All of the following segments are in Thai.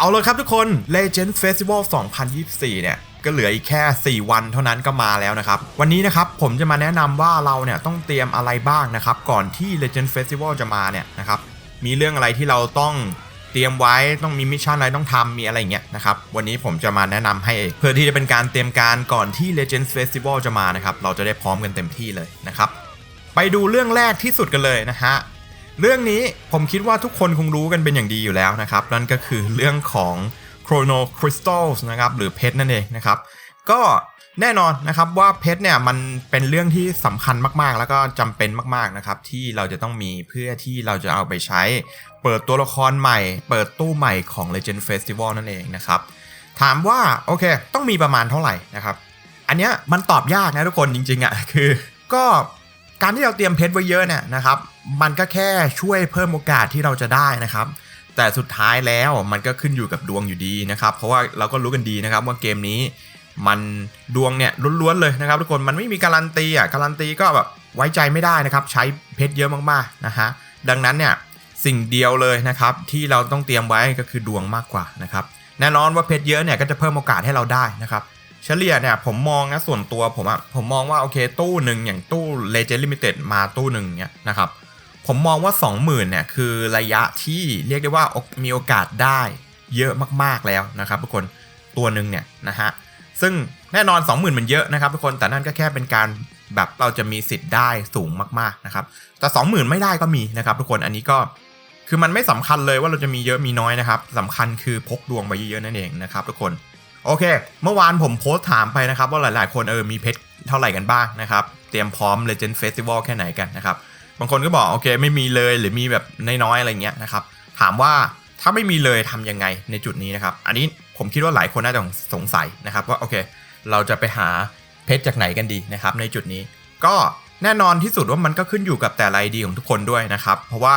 เอาเลยครับทุกคน Legend Festival 2024 เนี่ยก็เหลืออีกแค่ 4 วันเท่านั้นก็มาแล้วนะครับ วันนี้นะครับผมจะมาแนะนำว่าเราเนี่ยต้องเตรียมอะไรบ้างนะครับ ก่อนที่ Legend Festival จะมาเนี่ยนะครับมีเรื่องอะไรที่เราต้องเตรียมไว้ต้องมีมิชชั่นอะไรต้องทำมีอะไรเงี้ยนะครับวันนี้ผมจะมาแนะนำให้เองเพื่อที่จะเป็นการเตรียมการก่อนที่ Legend Festival จะมานะครับเราจะได้พร้อมกันเต็มที่เลยนะครับไปดูเรื่องแรกที่สุดกันเลยนะฮะ เรื่องนี้ผมคิดว่าทุกคนคงรู้กันเป็นอย่างดีอยู่แล้วนะครับ นั่นก็คือเรื่องของ Chrono Crystals นะครับหรือเพชรนั่นเองนะครับ ก็แน่นอนนะครับว่าเพชรเนี่ยมันเป็นเรื่องที่สำคัญมากๆ แล้วก็จำเป็นมากๆนะครับที่เราจะต้องมีเพื่อที่เราจะเอาไปใช้ เปิดตัวละครใหม่ เปิดตู้ใหม่ของ Legend Festival นั่นเองนะครับ ถามว่าโอเค ต้องมีประมาณเท่าไหร่นะครับ อันเนี้ยมันตอบยากนะทุกคนจริงๆอะ่ะคือ ก็การที่เราเตรียมเพชรไว้เยอะเนี่ยนะครับ มันก็แค่ช่วยเพิ่มโอกาสที่เราจะได้นะครับ แต่สุดท้ายแล้วมันก็ขึ้นอยู่กับดวงอยู่ดีนะครับ เพราะว่าเราก็รู้กันดีนะครับว่าเกมนี้มันดวงเนี่ยล้วนๆเลยนะครับ ทุกคนมันไม่มีการันตีอะการันตีก็แบบไว้ใจไม่ได้นะครับ ใช้เพชรเยอะมากๆนะฮะดังนั้นเนี่ยสิ่งเดียวเลยนะครับที่เราต้องเตรียมไว้ก็คือดวงมากกว่านะครับแน่นอนว่าเพชรเยอะเนี่ยก็จะเพิ่มโอกาสให้เราได้นะครับเฉลี่ยเนี่ยผมมองนะส่วนตัวผมอะผมมองว่าโอเคตู้หนึ่งอย่างตู้ Legend Limited มาตู้หนึ่งเนี่ยนะครับ ผมมองว่า 20,000เนี่ยคือระยะที่เรียกได้ว่ามีโอกาสได้เยอะมากๆแล้วนะครับทุกคนตัวหนึ่งเนี่ยนะฮะซึ่งแน่นอน 20,000 มันเยอะนะครับทุกคนแต่นั่นก็แค่เป็นการแบบเราจะมีสิทธิ์ได้สูงมากๆนะครับแต่ 20,000 ไม่ได้ก็มีนะครับทุกคนอันนี้ก็คือมันไม่สำคัญเลยว่าเราจะมีเยอะมีน้อยนะครับสำคัญคือพกดวงไว้เยอะๆนั่นเองนะครับทุกคนโอเค เมื่อวานผมโพสต์ถามไปนะครับว่าหลายๆ คนเออมีเพชรเท่าไหร่กันบ้างนะครับ เตรียมพร้อม Legend Festival แค่ไหนกันนะครับ บางคนก็บอกโอเคไม่มีเลยหรือมีแบบน้อยๆอะไรเงี้ยนะครับถามว่าถ้าไม่มีเลยทำยังไงในจุดนี้นะครับ อันนี้ผมคิดว่าหลายคนน่าจะสงสัยนะครับว่าโอเค เราจะไปหาเพชรจากไหนกันดีนะครับ ในจุดนี้ก็แน่นอนที่สุดว่ามันก็ขึ้นอยู่กับแต่ไอดีของทุกคนด้วยนะครับ เพราะว่า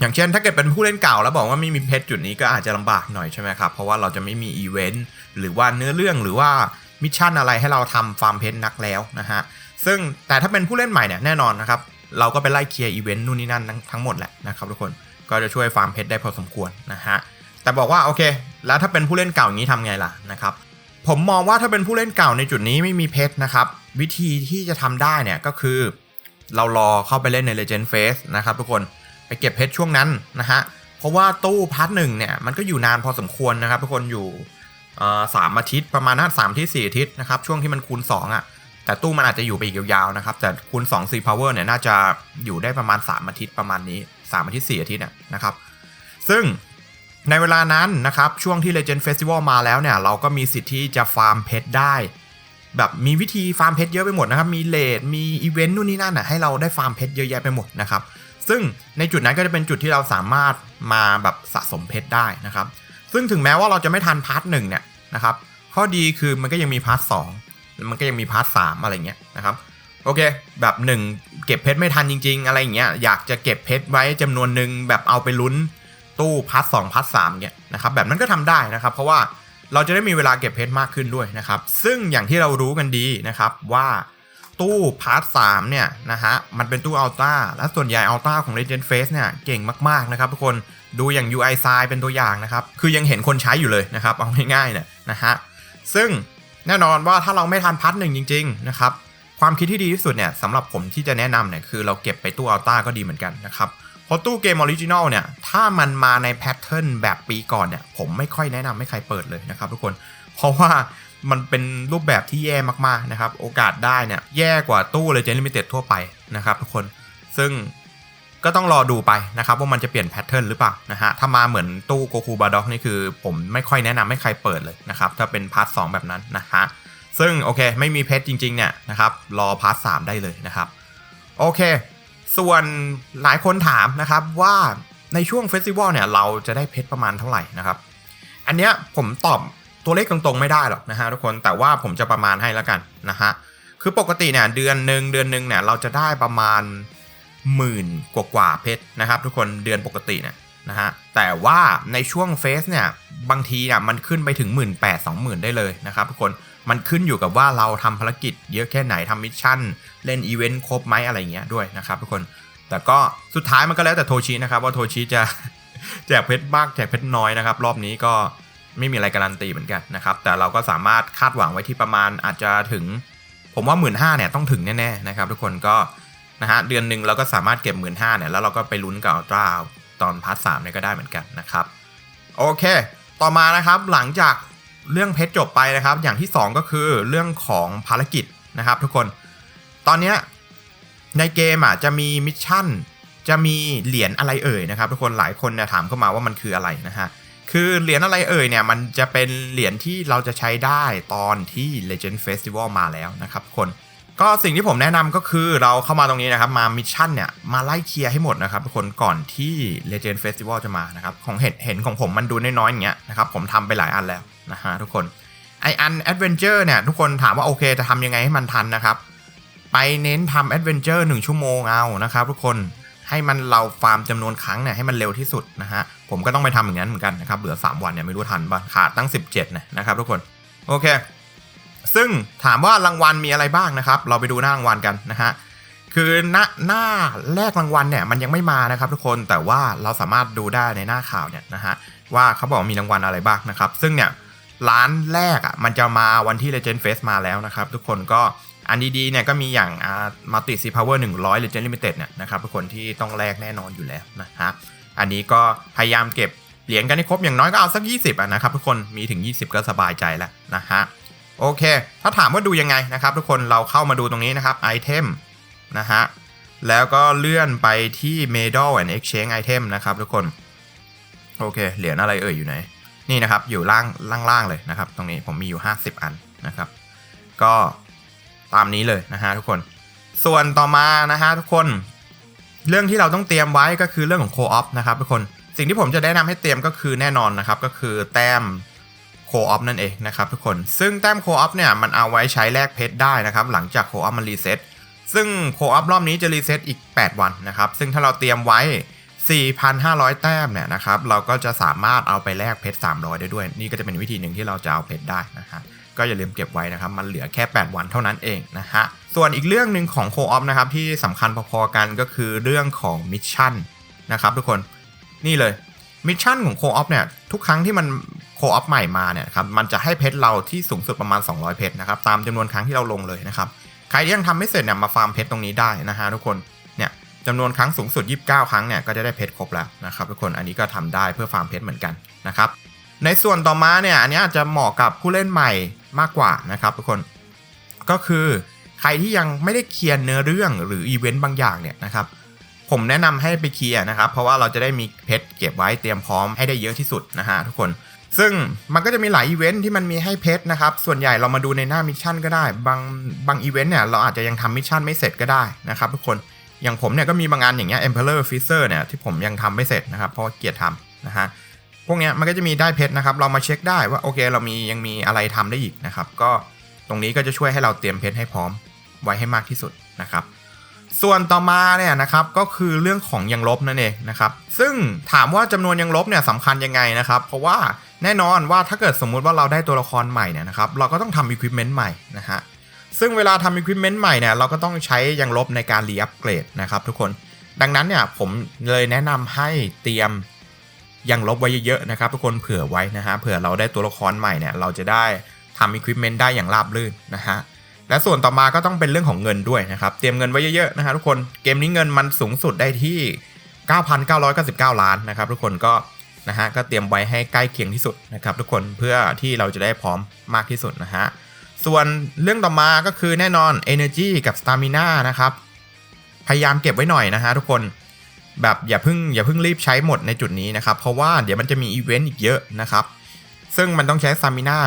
อย่างเช่นถ้าเกิดเป็นผู้เล่นเก่าแล้วบอกว่าไม่มีเพชรจุดนี้ก็อาจจะลำบากหน่อยใช่ไหมครับ เพราะว่าเราจะไม่มีอีเวนต์หรือว่าเนื้อเรื่องหรือว่ามิชชั่นอะไรให้เราทำฟาร์มเพชรนักแล้วนะฮะซึ่งแต่ถ้าเป็นผู้เล่นใหม่เนี่ยแน่นอนนะครับ เราก็ไปไล่เคลียร์อีเวนต์นู่นนี่นั่นทั้งทั้งหมดแหละนะครับทุกคนก็จะช่วยฟาร์มเพชรได้พอสมควรนะฮะแต่บอกว่าโอเค แล้วถ้าเป็นผู้เล่นเก่าอย่างนี้ทำไงล่ะนะครับผมมองว่าถ้าเป็นผู้เล่นเก่าในจุดนี้ไม่มีเพชรนะครับ วิธีที่จะทำได้เนี่ยก็คือ เรารอเข้าไปเล่นใน Legend Phase นะครับทุกคนไปเก็บเพชรช่วงนั้นนะฮะเพราะว่าตู้พาร์ทหนึ่งเนี่ยมันก็อยู่นานพอสมควรนะครับทุกคนอยู่สามอาทิตย์ประมาณนั้นสามที่สี่อาทิตย์นะครับช่วงที่มันคูณ2อะ แต่ตู้มันอาจจะอยู่ไปอีกยาวๆนะครับ แต่คูณ2 4 power เนี่ยน่าจะอยู่ได้ประมาณ 3 อาทิตย์ประมาณนี้ 3 อาทิตย์ 4 อาทิตย์เนี่ยนะครับ ซึ่งในเวลานั้นนะครับ ช่วงที่ Legend Festival มาแล้วเนี่ย เราก็มีสิทธิ์ที่จะฟาร์มเพชรได้ แบบมีวิธีฟาร์มเพชรเยอะไปหมดนะครับ มีเลดมีอีเวนต์นู่นนี่นั่นอะให้เราได้ฟาร์มเพชรเยอะแยะไปหมดนะครับ ซึ่งในจุดนั้นก็จะเป็นจุดที่เราสามารถมาแบบสะสมเพชรได้นะครับ ซึ่งถึงแม้ว่าเราจะไม่ทันพาร์ทหนึ่งเนี่ยนะครับข้อดีคือมันก็ยังมีพาร์ทสอง มันก็ยังมีพาร์ทสามอะไรเงี้ยนะครับโอเค แบบ 1 เก็บเพชรไม่ทันจริง ๆ อะไรเงี้ยอยากจะเก็บเพชรไว้จำนวนหนึ่งแบบเอาไปลุ้นตู้พาร์ทสองพาร์ทสามเนี่ยนะครับแบบนั้นก็ทำได้นะครับ เพราะว่าเราจะได้มีเวลาเก็บเพชรมากขึ้นด้วยนะครับ ซึ่งอย่างที่เรารู้กันดีนะครับว่าตู้พาร์ทสามเนี่ยนะฮะมันเป็นตู้อัลต้าและส่วนใหญ่อัลต้าของ Legend Face เนี่ยเก่งมากๆนะครับทุกคนดูอย่าง UI s i เป็นตัวอย่างนะครับคือยังเห็นคนใช้อยู่เลยนะครับเอาง่ายๆเนี่ยนะฮะซึ่ง แน่นอนว่าถ้าเราไม่ทันพาร์ทหนึ่งจริง ๆ นะครับ ความคิดที่ดีที่สุดเนี่ยสำหรับผมที่จะแนะนำเนี่ยคือเราเก็บไปตู้อัลต้าก็ดีเหมือนกันนะครับเพราะตู้เกมออริจินอลเนี่ยถ้ามันมาในแพทเทิร์นแบบปีก่อนเนี่ยผมไม่ค่อยแนะนำให้ใครเปิดเลยนะครับทุกคนเพราะว่ามันเป็นรูปแบบที่แย่มากๆนะครับ โอกาสได้เนี่ยแย่กว่าตู้ Legend Limited ทั่วไปนะครับทุกคน ซึ่ง ก็ต้องรอดูไปนะครับว่ามันจะเปลี่ยนแพทเทิร์นหรือเปล่านะฮะถ้ามาเหมือนตู้โกคูบาด็อกนี่คือ ผมไม่ค่อยแนะนำให้ใครเปิดเลยนะครับถ้าเป็นพาร์ทสแบบนั้นนะฮะซึ่งโอเคไม่มีเพชรจริงๆเนี่ยนะครับรอพาร์ทสได้เลยนะครับโอเค ส่วนหลายคนถามนะครับว่าในช่วงเฟสติวัลเนี่ยเราจะได้เพชรประมาณเท่าไหร่นะครับอันเนี้ยผมตอบตัวเลขตรงๆไม่ได้หรอกนะฮะทุกคนแต่ว่าผมจะประมาณให้แล้วกันนะฮะคือปกติเนี่ยเดือนหนึ่งเดือนหนึ่งเนี่ยเราจะได้ประมาณ หมื่นกว่ากว่าเพชรนะครับ ทุกคนเดือนปกติเนี่ยนะฮะแต่ว่าในช่วงเฟสเนี่ยบางทีเนี่ยมันขึ้นไปถึง 1 8ื่นแปดสองหมื่นได้เลยนะครับทุกคนมันขึ้นอยู่กับว่าเราทำภารกิจเยอะแค่ไหนทำมิชชั่น เล่นอีเวนต์ครบไหมอะไรเงี้ยด้วยนะครับทุกคนแต่ก็สุดท้ายมันก็แล้วแต่โทชินะครับว่าโทชิจะแจกเพชรมากแจกเพชรน้อยนะครับ รอบนี้ก็ไม่มีอะไรการันตีเหมือนกันนะครับ แต่เราก็สามารถคาดหวังไว้ที่ประมาณอาจจะถึง ผมว่า 1 5ื่นเนี่ยต้องถึงแน่ๆนะครับ ทุกคนก็ นะฮะเดือนหนึ่งเราก็สามารถเก็บ 1 5ื่นเนี่ยแล้วเราก็ไปลุ้นกับอัลตร้าตอนพาร์ทสามเนี่ยก็ได้เหมือนกันนะครับโอเค ต่อมานะครับหลังจากเรื่องเพชรจบไปนะครับ อย่างที่ 2 ก็คือเรื่องของภารกิจนะครับ ทุกคนตอนนี้ในเกมอะจะมีมิชชั่นจะมีเหรียญอะไรเอ่ยนะครับ ทุกคนหลายคนเนี่ยถามเข้ามาว่ามันคืออะไรนะฮะคือเหรียญอะไรเอ่ยเนี่ยมันจะเป็นเหรียญที่เราจะใช้ได้ตอนที่ Legend Festival มาแล้วนะครับทุกคน ก็สิ่งที่ผมแนะนำก็คือเราเข้ามาตรงนี้นะครับ มามิชชั่นเนี่ย มาไล่เคลียร์ให้หมดนะครับทุกคนก่อนที่ Legend Festival จะมานะครับ ของเห็นเห็นของผมมันดูน้อยๆอย่างเงี้ยนะครับ ผมทำไปหลายอันแล้วนะฮะทุกคนไออัน Adventure เนี่ย ทุกคนถามว่าโอเคจะทำยังไงให้มันทันนะครับ ไปเน้นทำ Adventure 1ชั่วโมงเอานะครับทุกคนให้มันเราฟาร์มจำนวนครั้งเนี่ยให้มันเร็วที่สุดนะฮะผมก็ต้องไปทำอย่างนั้นเหมือนกันนะครับเหลือ 3 วันเนี่ยไม่รู้ทันป่ะขาดตั้ง 17นะนะครับทุกคนโอเค ซึ่งถามว่ารางวัลมีอะไรบ้างนะครับ เราไปดูหน้ารางวัลกันนะฮะคือหน้าหน้าแรกรางวัลเนี่ยมันยังไม่มานะครับทุกคนแต่ว่าเราสามารถดูได้ในหน้าข่าวเนี่ยนะฮะว่าเขาบอกมีรางวัลอะไรบ้างนะครับ ซึ่งเนี่ยร้านแรกอะมันจะมาวันที่ Legend Fest มาแล้วนะครับ ทุกคนก็อันดีๆเนี่ยก็มีอย่างอามัลติซีพาวเวอร์หนึ่งร้อย Legend Limited เนี่ยนะครับทุกคนที่ต้องแลกแน่นอนอยู่แล้วนะฮะอันนี้ก็พยายามเก็บเหรียญกันให้ครบอย่างน้อยก็เอาสัก 20อะนะครับทุกคนมีถึง 20 ก็สบายใจแล้วนะฮะ โอเค ถ้าถามว่าดูยังไงนะครับทุกคนเราเข้ามาดูตรงนี้นะครับไอเทมนะฮะ แล้วก็เลื่อนไปที่ Medal and Exchange Item นะครับทุกคน โอเค เหรียญอะไรเอ่ยอยู่ไหน นี่นะครับ อยู่ล่างล่างๆเลยนะครับ ตรงนี้ผมมีอยู่ 50 อันนะครับ ก็ตามนี้เลยนะฮะทุกคน ส่วนต่อมานะฮะทุกคน เรื่องที่เราต้องเตรียมไว้ก็คือเรื่องของโคออฟนะครับทุกคน สิ่งที่ผมจะแนะนำให้เตรียมก็คือแน่นอนนะครับ ก็คือแต้ม โคออฟนั่นเองนะครับทุกคน ซึ่งแต้มโคออฟเนี่ยมันเอาไว้ใช้แลกเพชรได้นะครับ หลังจากโคออฟมันรีเซ็ตซึ่งโคออฟรอบนี้จะรีเซ็ตอีก 8 วันนะครับ ซึ่งถ้าเราเตรียมไว้ 4,500 แต้มเนี่ยนะครับ เราก็จะสามารถเอาไปแลกเพชร 300 ได้ด้วย นี่ก็จะเป็นวิธีหนึ่งที่เราจะเอาเพชรได้นะฮะก็อย่าลืมเก็บไว้นะครับ มันเหลือแค่ 8 วันเท่านั้นเองนะฮะ ส่วนอีกเรื่องหนึ่งของโคออฟนะครับที่สำคัญพอๆกันก็คือเรื่องของมิชชั่นนะครับทุกคน นี่เลยมิชชั่นของโคออฟเนี่ยทุกครั้งที่มัน คออฟใหม่มาเนี่ยครับมันจะให้เพชรเราที่สูงสุดประมาณ 200 เพชรนะครับตามจำนวนครั้งที่เราลงเลยนะครับใครที่ยังทำไม่เสร็จเนี่ยมาฟาร์มเพชรตรงนี้ได้นะฮะทุกคนเนี่ยจำนวนครั้งสูงสุด 29 ครั้งเนี่ยก็จะได้เพชรครบแล้วนะครับทุกคนอันนี้ก็ทำได้เพื่อฟาร์มเพชรเหมือนกันนะครับในส่วนต่อมาเนี่ยอันนี้อาจจะเหมาะกับผู้เล่นใหม่มากกว่านะครับทุกคนก็คือใครที่ยังไม่ได้เคลียร์เนื้อเรื่องหรืออีเวนต์บางอย่างเนี่ยนะครับผมแนะนำให้ไปเคลียร์นะครับเพราะว่าเราจะได้มีเพชรเก็บไว้เตรียมพร้อมให้ได้เยอะที่สุดนะฮะทุกคน ซึ่งมันก็จะมีหลายอีเวนท์ที่มันมีให้เพชรนะครับ ส่วนใหญ่เรามาดูในหน้ามิชชั่นก็ได้ บางบางอีเวนต์เนี่ยเราอาจจะยังทำมิชชั่นไม่เสร็จก็ได้นะครับทุกคน อย่างผมเนี่ยก็มีบางงานอย่างเงี้ย Emperor Freezer เนี่ยที่ผมยังทำไม่เสร็จนะครับเพราะเกียรทำนะฮะ พวกเนี้ยมันก็จะมีได้เพชรนะครับ เรามาเช็คได้ว่าโอเค เรามียังมีอะไรทำได้อีกนะครับ ก็ตรงนี้ก็จะช่วยให้เราเตรียมเพชรให้พร้อมไว้ให้มากที่สุดนะครับส่วนต่อมาเนี่ยนะครับก็คือเรื่องของยังลบนั่นเองนะครับ ซึ่งถามว่าจำนวนยังลบเนี่ยสำคัญยังไงนะครับ เพราะว่า แน่นอนว่าถ้าเกิดสมมุติว่าเราได้ตัวละครใหม่เนี่ยนะครับเราก็ต้องทำอุปกรณ์ใหม่นะฮะซึ่งเวลาทำอุปกรณ์ใหม่เนี่ยเราก็ต้องใช้ยังลบในการรีอัปเกรดนะครับทุกคนดังนั้นเนี่ยผมเลยแนะนำให้เตรียมยังลบไว้เยอะๆนะครับทุกคนเผื่อไว้นะฮะเผื่อเราได้ตัวละครใหม่เนี่ยเราจะได้ทำอุปกรณ์ได้อย่างราบรื่นนะฮะและส่วนต่อมาก็ต้องเป็นเรื่องของเงินด้วยนะครับเตรียมเงินไว้เยอะๆนะฮะทุกคนเกมนี้เงินมันสูงสุดได้ที่ 9,999 ล้านนะครับทุกคนก็ นะฮะก็เตรียมไว้ให้ใกล้เคียงที่สุดนะครับทุกคนเพื่อที่เราจะได้พร้อมมากที่สุดนะฮะส่วนเรื่องต่อมาก็คือแน่นอน Energy กับ Stamina นะครับพยายามเก็บไว้หน่อยนะฮะทุกคนแบบอย่าเพิ่งอย่าเพิ่งรีบใช้หมดในจุดนี้นะครับ เพราะว่าเดี๋ยวมันจะมีอีเวนต์อีกเยอะนะครับ ซึ่งมันต้องใช้ Stamina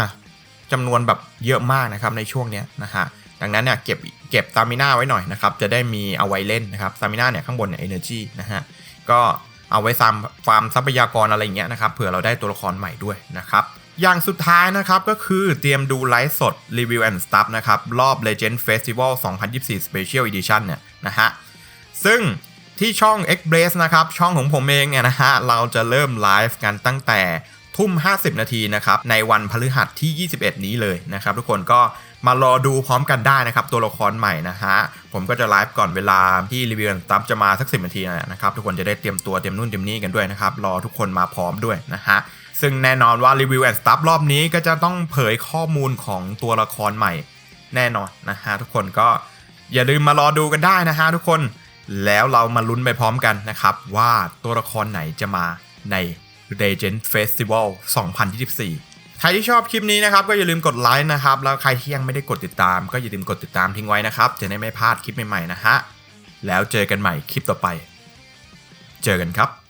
จำนวนแบบเยอะมากนะครับในช่วงเนี้ยนะฮะดังนั้นเนี่ยเก็บเก็บ Stamina ไว้หน่อยนะครับ จะได้มีเอาไว้เล่นนะครับ Stamina เนี่ยข้างบนเนี่ย Energy นะฮะก็ เอาไว้ซ้ำฟาร์มทรัพยากรอะไรอย่างเงี้ยนะครับเผื่อเราได้ตัวละครใหม่ด้วยนะครับอย่างสุดท้ายนะครับก็คือเตรียมดูไลฟ์สดรีวิวแอนด์สตัฟนะครับรอบ Legend Festival 2024 Special Edition เนี่ยนะฮะซึ่งที่ช่อง Express นะครับช่องของผมเองเนี่ยนะฮะเราจะเริ่มไลฟ์กันตั้งแต่ ทุ่ม 50 นาทีนะครับในวันพฤหัสที่ 21 นี้เลยนะครับทุกคนก็มารอดูพร้อมกันได้นะครับ ตัวละครใหม่นะฮะ ผมก็จะไลฟ์ก่อนเวลาที่รีวิวตับจะมาสัก10นาทีนะครับ ทุกคนจะได้เตรียมตัวเตรียมนู่นเตรียมนี่กันด้วยนะครับ รอทุกคนมาพร้อมด้วยนะฮะ ซึ่งแน่นอนว่ารีวิวแอนด์สตัฟรอบนี้ก็จะต้องเผยข้อมูลของตัวละครใหม่ แน่นอนนะฮะทุกคนก็อย่าลืมมารอดูกันได้นะฮะทุกคนแล้วเรามาลุ้นไปพร้อมกันนะครับว่าตัวละครไหนจะมาใน Legend Festival 2024 ใครที่ชอบคลิปนี้นะครับ ก็อย่าลืมกดไลค์นะครับ แล้วใครที่ยังไม่ได้กดติดตาม ก็อย่าลืมกดติดตามทิ้งไว้นะครับ จะได้ไม่พลาดคลิปใหม่ๆนะฮะ แล้วเจอกันใหม่คลิปต่อไป เจอกันครับ